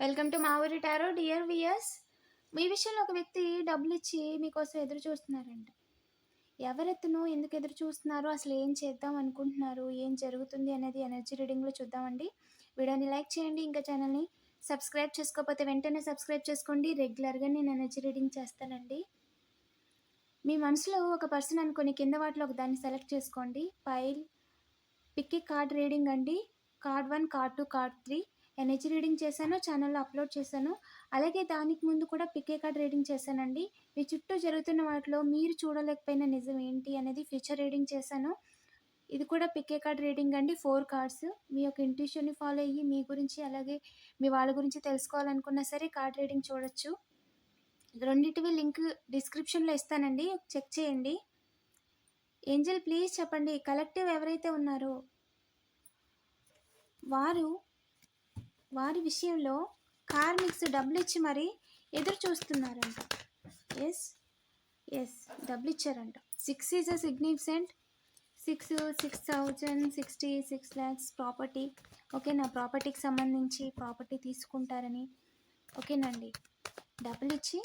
Welcome to మా ఊరి tarot dear weirs మీ విషయంలో ఒక వ్యక్తి డబ్బులు ఇచ్చి మీకోసం ఎదురు చూస్తున్నారంట. ఎవరెత్తును ఎందుకు ఎదురు చూస్తున్నారు అసలు ఏం చేద్దాం అనుకుంటున్నారు ఏం జరుగుతుంది అనేది ఎనర్జీ రీడింగ్లో చూద్దామండి. వీడియోని లైక్ చేయండి ఇంకా ఛానల్ని సబ్స్క్రైబ్ చేసుకోకపోతే వెంటనే సబ్స్క్రైబ్ చేసుకోండి. రెగ్యులర్గా నేను ఎనర్జీ రీడింగ్ చేస్తానండి. మీ మనసులో ఒక పర్సన్ అనుకుని కింద వాటిలో ఒక దాన్ని సెలెక్ట్ చేసుకోండి. ఫైల్ పిక్కి కార్డ్ రీడింగ్ అండి. Card one card two card three. Energy reading చేశాను ఛానల్లో అప్లోడ్ చేశాను. అలాగే దానికి ముందు కూడా పికే కార్డ్ రీడింగ్ చేశానండి. మీ చుట్టూ జరుగుతున్న వాటిలో మీరు చూడలేకపోయిన నిజం ఏంటి అనేది ఫ్యూచర్ రీడింగ్ చేశాను. ఇది కూడా పికే కార్డ్ రీడింగ్ అండి ఫోర్ కార్డ్స్ మీ యొక్క ఇంట్యూషన్ని ఫాలో అయ్యి మీ గురించి అలాగే మీ వాళ్ళ గురించి తెలుసుకోవాలనుకున్నా సరే కార్డ్ రీడింగ్ చూడొచ్చు. రెండింటివి లింక్ డిస్క్రిప్షన్లో ఇస్తానండి చెక్ చేయండి. ఏంజల్ ప్లీజ్ చెప్పండి కలెక్టివ్ ఎవరైతే ఉన్నారో వారు వారి విషయంలో కార్మిక్స్ డబ్బులు ఇచ్చి మరి ఎదురు చూస్తున్నారంట ఎస్ ఎస్ డబ్బులు ఇచ్చారంట six is a significant six six thousand sixty six lakhs property okay నా ప్రాపర్టీకి సంబంధించి ప్రాపర్టీ తీసుకుంటారని. ఓకేనండి డబ్బులు ఇచ్చి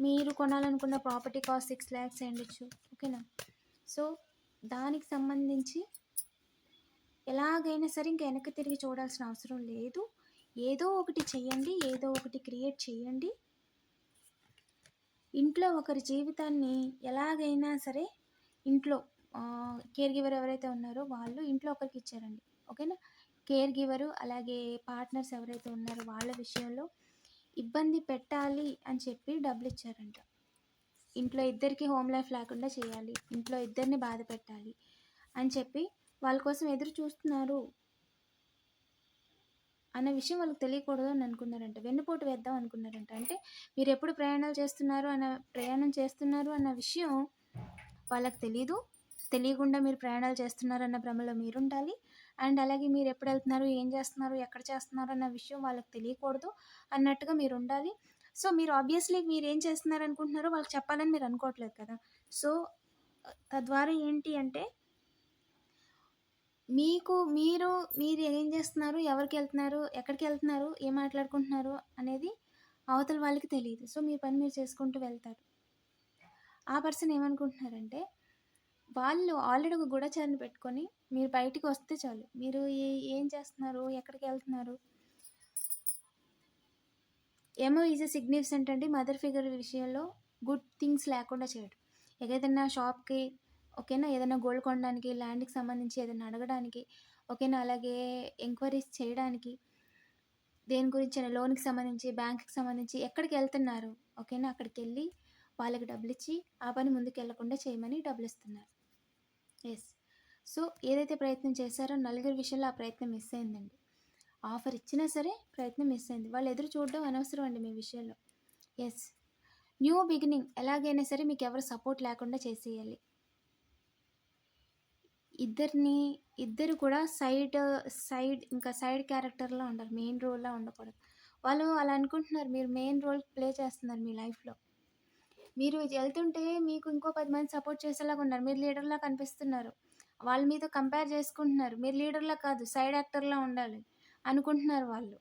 మీరు కొనాలనుకున్న ప్రాపర్టీ కాస్ట్ సిక్స్ ల్యాక్స్ అయ్యొచ్చు ఓకేనా సో దానికి సంబంధించి ఎలాగైనా సరే ఇంకా వెనక్కి తిరిగి చూడాల్సిన అవసరం లేదు. ఏదో ఒకటి చేయండి ఏదో ఒకటి క్రియేట్ చేయండి ఇంట్లో ఒకరి జీవితాన్ని ఎలాగైనా సరే ఇంట్లో కేర్ గివర్ ఎవరైతే ఉన్నారో వాళ్ళు ఇంట్లో ఒకరికి ఇచ్చారండి. ఓకేనా? కేర్ గివరు అలాగే పార్ట్నర్స్ ఎవరైతే ఉన్నారో వాళ్ళ విషయంలో ఇబ్బంది పెట్టాలి అని చెప్పి డబ్బులు ఇచ్చారంట. ఇంట్లో ఇద్దరికి హోమ్ లైఫ్ లేకుండా చేయాలి ఇంట్లో ఇద్దరిని బాధ పెట్టాలి అని చెప్పి వాళ్ళ కోసం ఎదురు చూస్తున్నారు అన్న విషయం వాళ్ళకి తెలియకూడదు అని అనుకున్నారంట. వెన్నుపోటు వేద్దాం అనుకున్నారంట. అంటే మీరు ఎప్పుడు ప్రయాణాలు చేస్తున్నారు అన్న ప్రయాణం చేస్తున్నారు అన్న విషయం వాళ్ళకి తెలీదు. తెలియకుండా మీరు ప్రయాణాలు చేస్తున్నారు అన్న భ్రమలో మీరు ఉండాలి అండ్ అలాగే మీరు ఎప్పుడు వెళ్తున్నారు ఏం చేస్తున్నారు ఎక్కడ చేస్తున్నారు అన్న విషయం వాళ్ళకి తెలియకూడదు అన్నట్టుగా మీరు ఉండాలి సో మీరు ఆబ్వియస్లీ మీరు ఏం చేస్తున్నారు అనుకుంటున్నారో వాళ్ళకి చెప్పాలని మీరు అనుకోవట్లేదు కదా. సో తద్వారా ఏంటి అంటే మీకు మీరు మీరు ఏం చేస్తున్నారు? ఎవరికి వెళ్తున్నారు? ఎక్కడికి వెళ్తున్నారు? ఏం మాట్లాడుకుంటున్నారు? అనేది అవతల వాళ్ళకి తెలియదు. సో మీ పని మీరు చేసుకుంటూ వెళ్తారు. ఆ పర్సన్ ఏమనుకుంటున్నారంటే వాళ్ళు ఆల్రెడీ ఒక గూఢచారిని పెట్టుకొని మీరు బయటికి వస్తే చాలు. మీరు ఏం చేస్తున్నారు? ఎక్కడికి వెళ్తున్నారు? ఏమో ఈజ్ సిగ్నిఫికెంట్ అండి. మదర్ ఫిగర్ విషయంలో గుడ్ థింగ్స్ లేకుండా చేయడం. ఏదైనా షాప్కి ఓకేనా? ఏదైనా గోల్డ్ కొనడానికి ల్యాండ్కి సంబంధించి ఏదైనా అడగడానికి ఓకేనా? అలాగే ఎంక్వైరీస్ చేయడానికి దేని గురించి లోన్కి సంబంధించి బ్యాంక్కి సంబంధించి ఎక్కడికి వెళ్తున్నారు ఓకేనా? అక్కడికి వెళ్ళి వాళ్ళకి డబ్బులు ఇచ్చి ఆ పని ముందుకు వెళ్ళకుండా చేయమని డబ్బులు ఇస్తున్నారు. ఎస్. సో ఏదైతే ప్రయత్నం చేశారో నలుగురి విషయంలో ఆ ప్రయత్నం మిస్ అయిందండి. ఆఫర్ ఇచ్చినా సరే ప్రయత్నం మిస్ అయింది. వాళ్ళు ఎదురు చూడడం అనవసరం అండి మీ విషయంలో. ఎస్. న్యూ బిగినింగ్ ఎలాగైనా సరే మీకు ఎవరు సపోర్ట్ లేకుండా చేసేయాలి. ఇద్దరిని ఇద్దరు కూడా సైడ్ సైడ్ ఇంకా సైడ్ క్యారెక్టర్లో ఉండరు మెయిన్ రోల్లో ఉండకూడదు. వాళ్ళు అలా అనుకుంటున్నారు మీరు మెయిన్ రోల్ ప్లే చేస్తున్నారు మీ లైఫ్లో. మీరు వెళ్తుంటే మీకు ఇంకో పది మంది సపోర్ట్ చేసేలాగా ఉన్నారు మీరు లీడర్లా కనిపిస్తున్నారు. వాళ్ళ మీద కంపేర్ చేసుకుంటున్నారు మీరు లీడర్లా కాదు సైడ్ యాక్టర్లా ఉండాలి అనుకుంటున్నారు వాళ్ళు.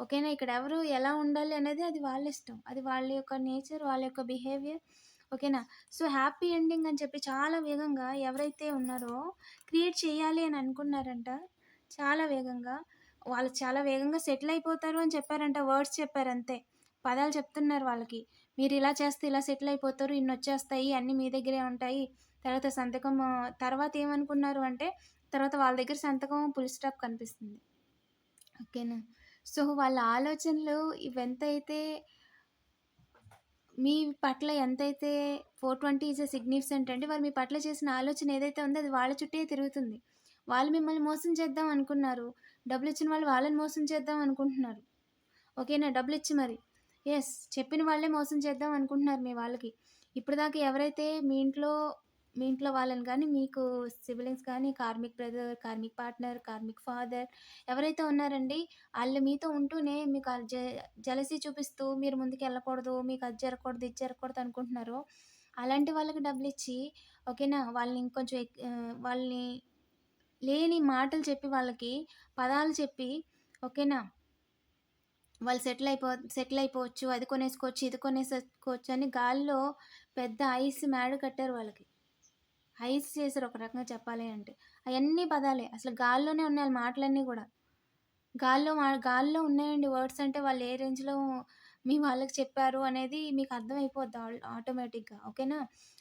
ఓకేనా? ఇక్కడ ఎవరు ఎలా ఉండాలి అనేది అది వాళ్ళ ఇష్టం. అది వాళ్ళ యొక్క నేచర్ వాళ్ళ యొక్క బిహేవియర్. ఓకేనా? సో హ్యాపీ ఎండింగ్ అని చెప్పి చాలా వేగంగా ఎవరైతే ఉన్నారో క్రియేట్ చేయాలి అని అనుకున్నారంట చాలా వేగంగా. వాళ్ళు చాలా వేగంగా సెటిల్ అయిపోతారు అని చెప్పారంట వర్డ్స్ చెప్పారు అంతే. పదాలు చెప్తున్నారు వాళ్ళకి. మీరు ఇలా చేస్తే ఇలా సెటిల్ అయిపోతారు ఇన్ని వచ్చేస్తాయి అన్నీ మీ దగ్గరే ఉంటాయి. తర్వాత సంతకం తర్వాత ఏమనుకున్నారు అంటే తర్వాత వాళ్ళ దగ్గర సంతకం పులి స్టాప్ కనిపిస్తుంది. ఓకేనా? సో వాళ్ళ ఆలోచనలు ఇవెంతైతే మీ పట్ల ఎంతైతే four twenty is a significant అంటే వాళ్ళు మీ పట్ల చేసిన ఆలోచన ఏదైతే ఉందో అది వాళ్ళ చుట్టే తిరుగుతుంది. వాళ్ళు మిమ్మల్ని మోసం చేద్దాం అనుకున్నారు. డబ్బులు ఇచ్చిన వాళ్ళు వాళ్ళని మోసం చేద్దాం అనుకుంటున్నారు. ఓకేనా? డబ్బులు ఇచ్చి మరి. ఎస్ చెప్పిన వాళ్ళే మోసం చేద్దాం అనుకుంటున్నారు మీ వాళ్ళకి. ఇప్పుడు దాకా ఎవరైతే మీ ఇంట్లో మీ ఇంట్లో వాళ్ళని కానీ మీకు సిబ్లింగ్స్ కానీ karmic brother karmic partner karmic father ఎవరైతే ఉన్నారండి వాళ్ళు మీతో ఉంటూనే మీకు జ జలసీ చూపిస్తూ మీరు ముందుకు వెళ్ళకూడదు మీకు అది జరగకూడదు ఇది జరగకూడదు అనుకుంటున్నారో అలాంటి వాళ్ళకి డబ్బులు ఇచ్చి ఓకేనా వాళ్ళని ఇంకొంచెం వాళ్ళని లేని మాటలు చెప్పి వాళ్ళకి పదాలు చెప్పి ఓకేనా వాళ్ళు సెటిల్ అయిపో సెటిల్ అయిపోవచ్చు అది కొనేసుకోవచ్చు ఇది కొనేసుకోవచ్చు అని గాల్లో పెద్ద ఐస్ మేడ కట్టారు వాళ్ళకి. హైస్ చేశారు ఒక రకంగా చెప్పాలి అంటే. అవన్నీ పదాలే. అసలు గాల్లోనే ఉన్నాయి వాళ్ళ మాటలన్నీ కూడా. గాల్లో మా గాల్లో ఉన్నాయండి వర్డ్స్ అంటే వాళ్ళు ఏ రేంజ్లో మీ వాళ్ళకి చెప్పారు అనేది మీకు అర్థమైపోద్ది ఆటోమేటిక్గా. ఓకేనా?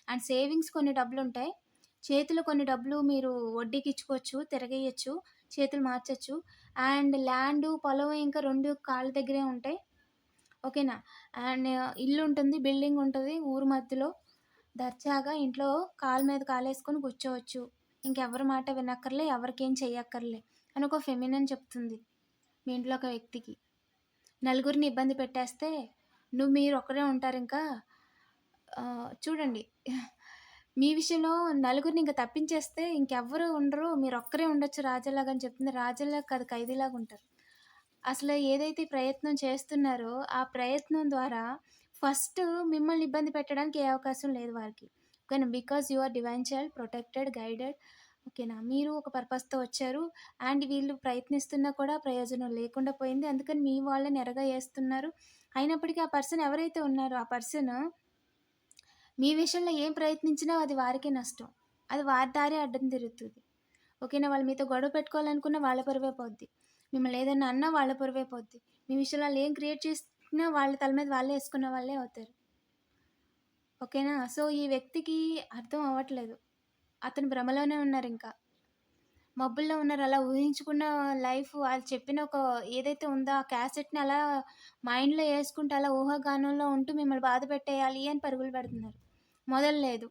అండ్ సేవింగ్స్ కొన్ని డబ్బులు ఉంటాయి చేతిలో కొన్ని డబ్బులు మీరు వడ్డీకి ఇచ్చుకోవచ్చు తిరగేయచ్చు చేతులు మార్చచ్చు. అండ్ ల్యాండ్ పొలం ఇంకా రెండు కాళ్ళ దగ్గరే ఉంటాయి. ఓకేనా? అండ్ ఇల్లు ఉంటుంది బిల్డింగ్ ఉంటుంది ఊరు మధ్యలో. దర్జాగా ఇంట్లో కాలు మీద కాలేసుకొని కూర్చోవచ్చు. ఇంకెవరి మాట వినక్కర్లే ఎవరికేం చెయ్యక్కర్లే అని ఒక ఫెమినన్ చెప్తుంది మీ ఇంట్లో ఒక వ్యక్తికి. నలుగురిని ఇబ్బంది పెట్టేస్తే నువ్వు మీరు ఒక్కరే ఉంటారు ఇంకా. చూడండి మీ విషయంలో నలుగురిని ఇంకా తప్పించేస్తే ఇంకెవ్వరు ఉండరు మీరు ఒక్కరే ఉండొచ్చు రాజాలాగా అని చెప్తుంది. రాజాలాగా కాదు ఖైదీలాగా ఉంటారు. అసలు ఏదైతే ప్రయత్నం చేస్తున్నారో ఆ ప్రయత్నం ద్వారా ఫస్ట్ మిమ్మల్ని ఇబ్బంది పెట్టడానికి ఏ అవకాశం లేదు వారికి ఓకేనా? Because you are divine child protected guided. ఓకేనా? మీరు ఒక పర్పస్తో వచ్చారు అండ్ వీళ్ళు ప్రయత్నిస్తున్నా కూడా ప్రయోజనం లేకుండా పోయింది. అందుకని మీ వాళ్ళని ఎరగా వేస్తున్నారు అయినప్పటికీ ఆ పర్సన్ ఎవరైతే ఉన్నారో ఆ పర్సన్ మీ విషయంలో ఏం ప్రయత్నించినా అది వారికే నష్టం. అది వారి దారి అడ్డం తిరుగుతుంది. ఓకేనా? వాళ్ళు మీతో గొడవ పెట్టుకోవాలనుకున్న వాళ్ళ పొరవే పోద్ది. మిమ్మల్ని ఏదైనా అన్నా వాళ్ళ పొరవే పోద్ది. మీ విషయంలో వాళ్ళు ఏం క్రియేట్ చేసినా వాళ్ళ తల మీద వాళ్ళే వేసుకున్న వాళ్ళే అవుతారు. ఓకేనా? సో ఈ వ్యక్తికి అర్థం అవ్వట్లేదు. అతను భ్రమలోనే ఉన్నారు ఇంకా. మబ్బుల్లో ఉన్నారు. అలా ఊహించుకున్న లైఫ్ వాళ్ళు చెప్పిన ఒక ఏదైతే ఉందో ఆ క్యాసెట్ని అలా మైండ్లో వేసుకుంటూ అలా ఊహాగానంలో ఉంటూ మిమ్మల్ని బాధ పెట్టేయాలి అని పరుగులు పెడుతున్నారు. మొదలు లేదు.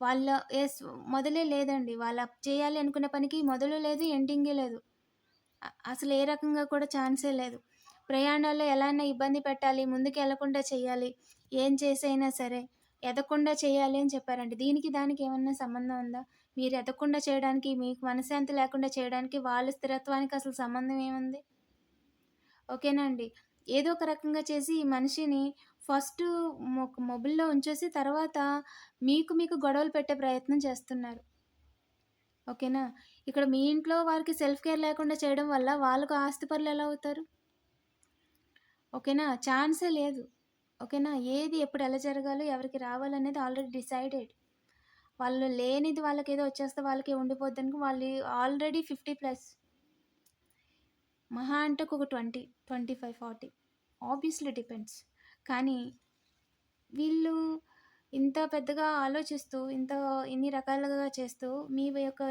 వాళ్ళ ఎస్ మొదలే లేదండి. వాళ్ళు చేయాలి అనుకున్న పనికి మొదలు లేదు ఎండింగే లేదు. అసలు ఏ రకంగా కూడా ఛాన్సే లేదు. ప్రయాణాల్లో ఎలానైనా ఇబ్బంది పెట్టాలి ముందుకు వెళ్ళకుండా చేయాలి ఏం చేసైనా సరే ఎదగకుండా చేయాలి అని చెప్పారండి. దీనికి దానికి ఏమన్నా సంబంధం ఉందా? మీరు ఎదగకుండా చేయడానికి మీకు మనశ్శాంతి లేకుండా చేయడానికి వాళ్ళ స్థిరత్వానికి అసలు సంబంధం ఏముంది? ఓకేనా అండి. ఏదో ఒక రకంగా చేసి ఈ మనిషిని ఫస్ట్ మొబైల్లో ఉంచేసి తర్వాత మీకు మీకు గొడవలు పెట్టే ప్రయత్నం చేస్తున్నారు. ఓకేనా? ఇక్కడ మీ ఇంట్లో వారికి సెల్ఫ్ కేర్ లేకుండా చేయడం వల్ల వాళ్ళకు ఆస్తిపరులు ఎలా అవుతారు? ఓకేనా? ఛాన్సే లేదు. ఓకేనా? ఏది ఎప్పుడు ఎలా జరగాలో ఎవరికి రావాలనేది ఆల్రెడీ డిసైడెడ్. వాళ్ళు లేనిది వాళ్ళకి ఏదో వచ్చేస్తే వాళ్ళకి ఉండిపోద్దానికి వాళ్ళు ఆల్రెడీ ఫిఫ్టీ ప్లస్. మహా అంటే ఒక twenty twenty five forty. Obviously depends. కానీ వీళ్ళు ఇంత పెద్దగా ఆలోచిస్తూ ఇంత ఇన్ని రకాలుగా చేస్తూ మీ యొక్క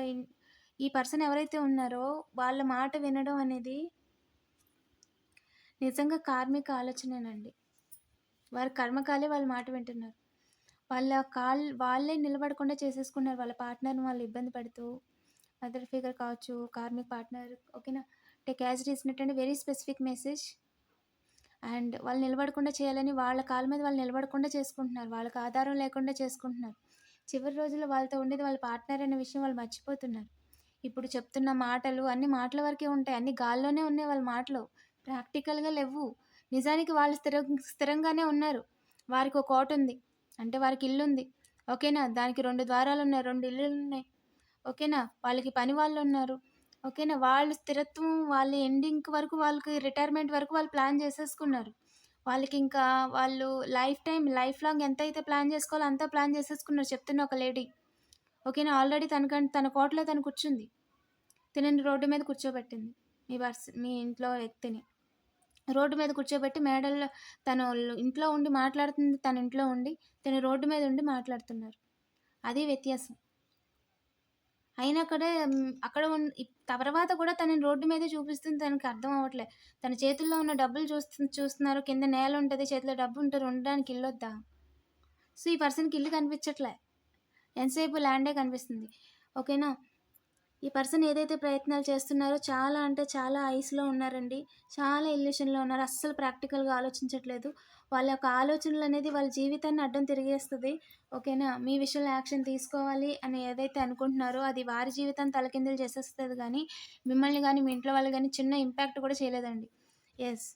ఈ పర్సన్ ఎవరైతే ఉన్నారో వాళ్ళ మాట వినడం అనేది నిజంగా కార్మిక ఆలోచనేనండి. వారి కర్మకాలే వాళ్ళ మాట వింటున్నారు. వాళ్ళ కాల్ వాళ్ళే నిలబడకుండా చేసేసుకున్నారు. వాళ్ళ పార్ట్నర్ని వాళ్ళు ఇబ్బంది పెడుతూ మదర్ ఫిగర్ కావచ్చు కార్మిక్ పార్ట్నర్ ఓకేనా? టేక్ యాజ్ ఇచ్చినట్టంటే వెరీ స్పెసిఫిక్ మెసేజ్ అండ్ వాళ్ళు నిలబడకుండా చేయాలని వాళ్ళ కాళ్ళ మీద వాళ్ళు నిలబడకుండా చేసుకుంటున్నారు. వాళ్ళకి ఆధారం లేకుండా చేసుకుంటున్నారు. చివరి రోజుల్లో వాళ్ళతో ఉండేది వాళ్ళ పార్ట్నర్ అనే విషయం వాళ్ళు మర్చిపోతున్నారు. ఇప్పుడు చెప్తున్న మాటలు అన్ని మాటల వరకే ఉంటాయి. అన్ని గాల్లోనే ఉన్నాయి వాళ్ళ మాటలు. ప్రాక్టికల్గా లేవు. నిజానికి వాళ్ళు స్థిర స్థిరంగానే ఉన్నారు. వారికి ఒక కోట ఉంది. అంటే వారికి ఇల్లు ఉంది. ఓకేనా? దానికి రెండు ద్వారాలు ఉన్నాయి. రెండు ఇల్లులు ఉన్నాయి. ఓకేనా? వాళ్ళకి పని వాళ్ళు ఉన్నారు. ఓకేనా? వాళ్ళు స్థిరత్వం వాళ్ళ ఎండింగ్ వరకు వాళ్ళకి రిటైర్మెంట్ వరకు వాళ్ళు ప్లాన్ చేసేసుకున్నారు. వాళ్ళకి ఇంకా వాళ్ళు లైఫ్ టైం లైఫ్ లాంగ్ ఎంత అయితే ప్లాన్ చేసుకోవాలో అంతా ప్లాన్ చేసేసుకున్నారు చెప్తున్న ఒక లేడీ. ఓకేనా? ఆల్రెడీ తనకంటే తన కోటలో తను కూర్చుంది. తినని రోడ్డు మీద కూర్చోబెట్టింది. మీ పర్స్ మీ ఇంట్లో వ్యక్తిని. రోడ్డు మీద కూర్చోబెట్టి మేడల్లో తను ఇంట్లో ఉండి మాట్లాడుతుంది తన ఇంట్లో ఉండి తను రోడ్డు మీద ఉండి మాట్లాడుతున్నారు. అది వ్యత్యాసం. అయినా కూడా అక్కడ ఉన్- తర్వాత కూడా తనని రోడ్డు మీదే చూపిస్తుంది తనకి అర్థం అవ్వట్లే. తన చేతుల్లో ఉన్న డబ్బులు చూస్తు చూస్తున్నారు. కింద నేల ఉంటుంది చేతిలో డబ్బు ఉంటుంది ఉండడానికి ఇల్లు వద్దా? సో ఈ పర్సన్కి ఇల్లు కనిపించట్లే. ఎంతసేపు ల్యాండే కనిపిస్తుంది. ఓకేనా? ఈ పర్సన్ ఏదైతే ప్రయత్నాలు చేస్తున్నారో చాలా అంటే చాలా ఐస్లో ఉన్నారండి. చాలా ఇల్యూషన్లో ఉన్నారు. అస్సలు ప్రాక్టికల్గా ఆలోచించట్లేదు. వాళ్ళ యొక్క ఆలోచనలు అనేది వాళ్ళ జీవితాన్ని అడ్డం తిరిగేస్తుంది. ఓకేనా? మీ విషయంలో యాక్షన్ తీసుకోవాలి అని ఏదైతే అనుకుంటున్నారో అది వారి జీవితాన్ని తలకిందులు చేసేస్తుంది కానీ మిమ్మల్ని కానీ మీ ఇంట్లో వాళ్ళు కానీ చిన్న ఇంపాక్ట్ కూడా చేయలేదండి. ఎస్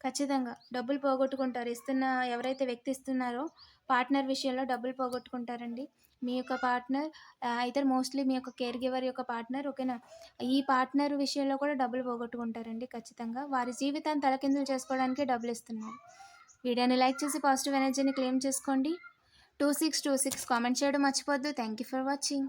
ఖచ్చితంగా. డబ్బులు పోగొట్టుకుంటారు. ఇస్తున్న ఎవరైతే వ్యక్తి ఇస్తున్నారో పార్ట్నర్ విషయంలో డబ్బులు పోగొట్టుకుంటారండి. మీ యొక్క పార్ట్నర్ అయితే మోస్ట్లీ మీ యొక్క కేర్ గివర్ యొక్క పార్ట్నర్ ఓకేనా? ఈ పార్ట్నర్ విషయంలో కూడా డబ్బులు పోగొట్టుకుంటారండి ఖచ్చితంగా. వారి జీవితాన్ని తలకిందులు చేసుకోవడానికి డబ్బులు ఇస్తున్నారు. వీడియోని లైక్ చేసి పాజిటివ్ ఎనర్జీని క్లెయిమ్ చేసుకోండి. Two six two six comment చేయడం మర్చిపోద్దు. Thank you for watching.